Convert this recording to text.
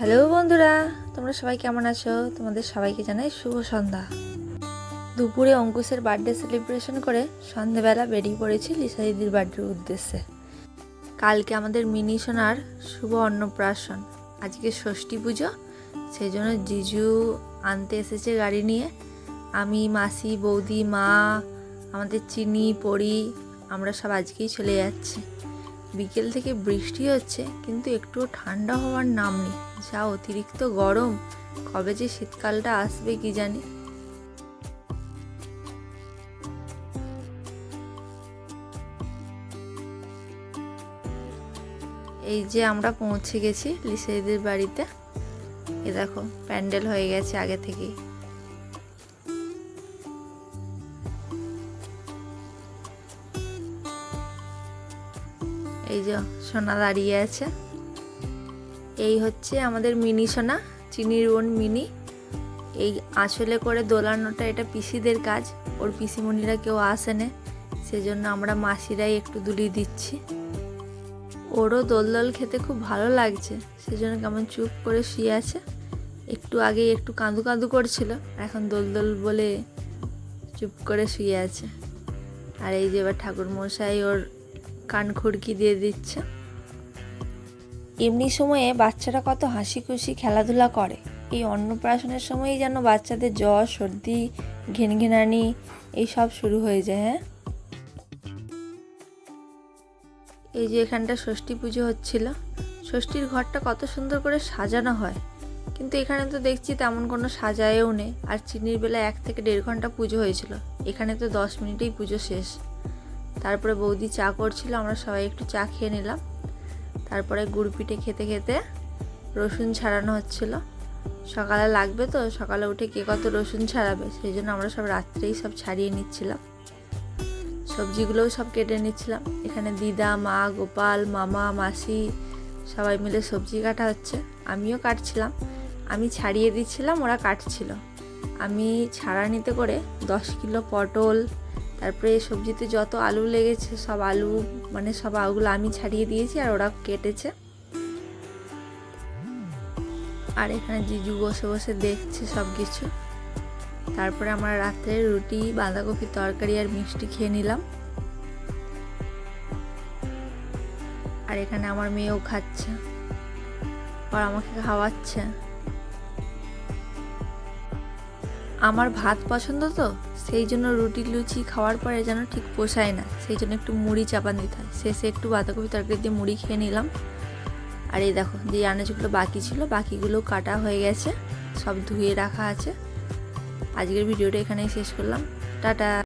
Hello বন্ধুরা, তোমরা সবাই কেমন আছো? তোমাদের সবাইকে জানাই শুভ সন্ধ্যা। দুপুরে অঙ্কুশের বার্থডে সেলিব্রেশন করে সন্ধেবেলা বেরিয়ে পড়েছি লিসা দিদির বার্থডের উদ্দেশ্যে। কালকে আমাদের মিনি সোনার শুভ অন্নপ্রাশন। আজকে ষষ্ঠী পুজো সেই জন্য জিজু আনতে এসেছে গাড়ি নিয়ে। আমি, মাসি, বৌদি, মা, আমাদের চিনি পড়ি আমরা সব আজকেই চলে যাচ্ছি। বিকেল থেকে বৃষ্টি হচ্ছে, কিন্তু একটুও ঠান্ডা হওয়ার নাম নেই। যা অতিরিক্ত গরম, কবে যে শীতকালটা আসবে কি জানি। এই যে আমরা পৌঁছে গেছি লিসাইদের বাড়িতে। এ দেখো, প্যান্ডেল হয়ে গেছে আগে থেকেই। এই যে সোনা দাঁড়িয়ে আছে। এই হচ্ছে আমাদের মিনি সোনা, চিনির বোন মিনি। এই আঁচলে করে দোলানোটা এটা পিসিদের কাজ, ওর পিসিমণিরা কেউ আসে না। সেজন্য আমরা মাসিরাই একটু দুলিয়ে দিচ্ছি। ওরও দোলদোল খেতে খুব ভালো লাগছে, সেজন্য কেমন চুপ করে শুয়ে আছে। একটু আগে একটু কাঁদু কাঁদু করছিল, এখন দোলদোল বলে চুপ করে শুয়ে আছে। আর এই যে এবার ঠাকুর মশাই ওর কান খুরকি দিয়ে দিচ্ছে। এমনি সময়ে বাচ্চারা কত হাসি খুশি খেলাধুলা করে। এই অন্নপ্রাশনের সময়ই যেন বাচ্চাদের জ্বর, সর্দি, ঘেনঘেনানি এই সব শুরু হয়ে যায় হ্যাঁ? এই যে এখানটা ষষ্ঠী পুজো হচ্ছিল। ষষ্ঠীর ঘরটা কত সুন্দর করে সাজানো হয়। কিন্তু এখানে তো দেখছি তেমন কোনো সাজায়ও নেই। আর চিনির বেলা এক থেকে দেড় ঘণ্টা পুজো হয়েছিল। এখানে তো দশ মিনিটেই পুজো শেষ। তারপরে বৌদি চা করছিল, আমরা সবাই একটু চা খেয়ে নিলাম। তারপরে গুড় পিঠে খেতে খেতে রসুন ছাড়ানো হচ্ছিল। সকালে লাগবে তো, সকালে উঠে কে কত রসুন ছাড়াবে, সেই জন্য আমরা সব রাত্রেই সব ছাড়িয়ে নিচ্ছিলাম। সবজিগুলোও সব কেটে নিচ্ছিলাম। এখানে দিদা, মা, গোপাল, মামা, মাসি সবাই মিলে সবজি কাটা হচ্ছে। আমিও কাটছিলাম। আমি ছাড়িয়ে দিচ্ছিলাম, ওরা কাটছিল। আমি ছাড়া নিতে করে দশ কিলো পটল তারপরে সবজিতে যত আলু লেগেছে, সব আলু মানে সব আলুগুলো আমি ছাড়িয়ে দিয়েছি আর ওরা কেটেছে। আর এখানে জিজু বসে বসে দেখছে সব কিছু তারপরে আমরা রাত্রে রুটি, বাঁধাকপি তরকারি আর মিষ্টি খেয়ে নিলাম। আর এখানে আমার মেয়েও খাচ্ছে। আর আমাকে খাওয়াচ্ছে। আমার ভাত পছন্দ তো, সেই জন্য রুটি লুচি খাওয়ার পরে যেন ঠিক পোষায় না। সেই জন্য একটু মুড়ি চাপান দিতে হয়। শেষে একটু বাঁধাকপি তরকারি দিয়ে মুড়ি খেয়ে নিলাম। আর এই দেখো, যে আনাজগুলো বাকি ছিল, বাকিগুলো কাটা হয়ে গেছে। সব ধুয়ে রাখা আছে। আজকের ভিডিওটা এখানেই শেষ করলাম। টাটা।